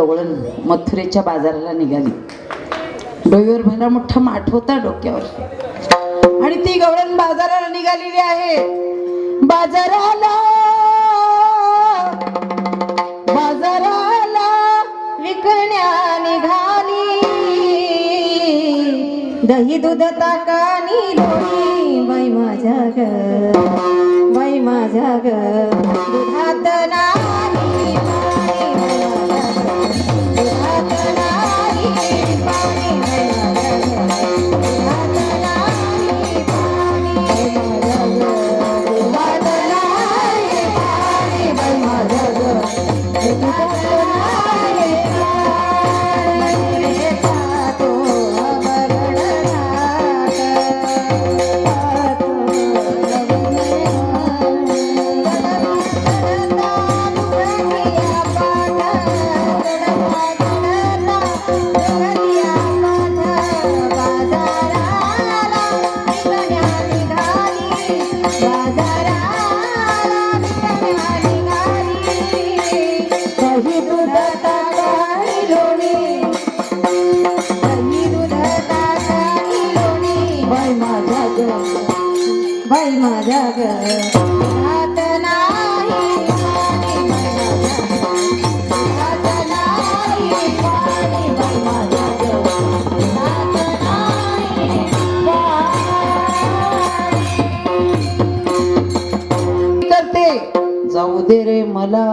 गवळण मथुरेच्या बाजाराला निघाली. डोईवर भला मोठा माठ होता डोक्यावर. आणि ती गवळण बाजाराला निघालेली आहे. बाजाराला बाजाराला विकण्या निघाली. दही दूध ताकानी लोणी बाई माझ्या ग बाई माझ्या ग दुधात नाही बाई माझ्या ग. हात नाही पाणी हात नाही पाणी बाई माझ्या ग हात नाही पाणी करते. जाऊ दे रे मला.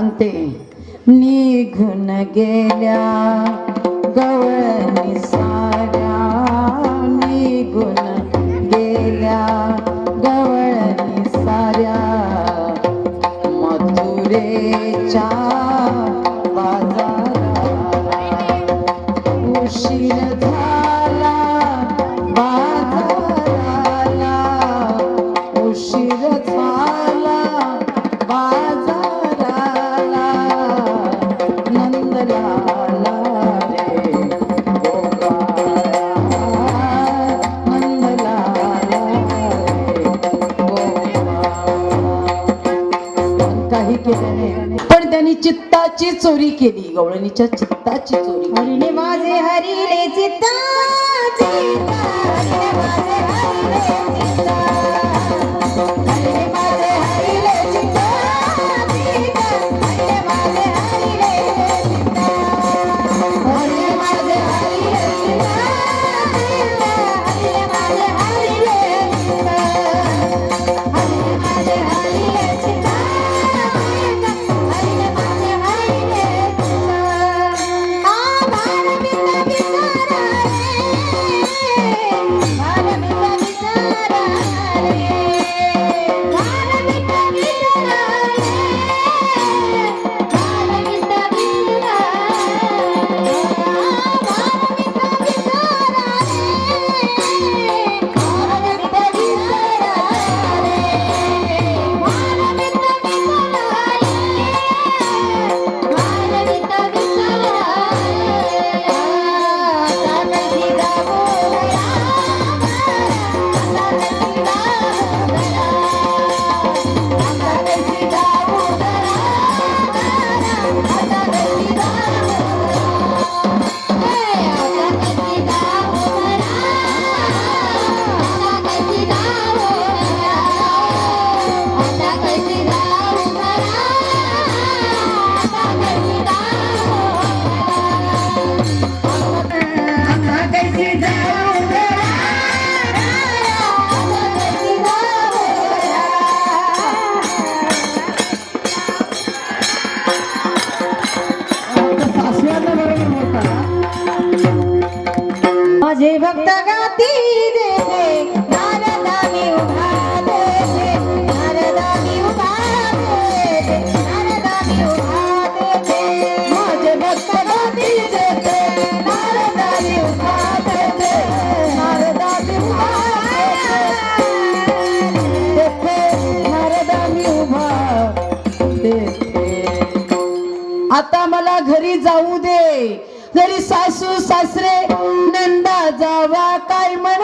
सांगते. निघून गेल्या गवळ चोरी केली गवळणीच्या चित्ताची चोरी केली. हरिणे माझे हरिले चित्ता चित्ता हरिणे माझे हरिले चित्ता भक्त गाती रे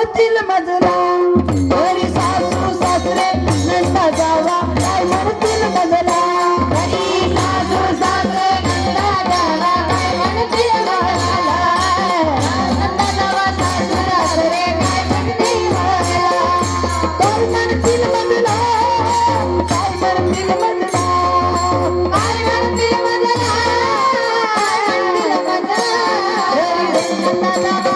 होतील मजरा घरी सासू सासरे नंदा जावा काय म्हणतील घरी सासू सासरे नंदा जावा काय म्हणतील नंदा जावा सासू सासरे काय म्हणतील म्हणतील काय म्हणतील काय म्हणतील काय म्हणतील नंदा जावा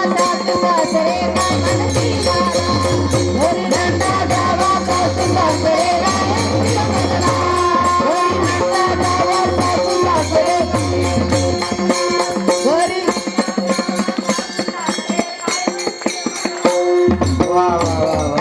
वाह वाह वाह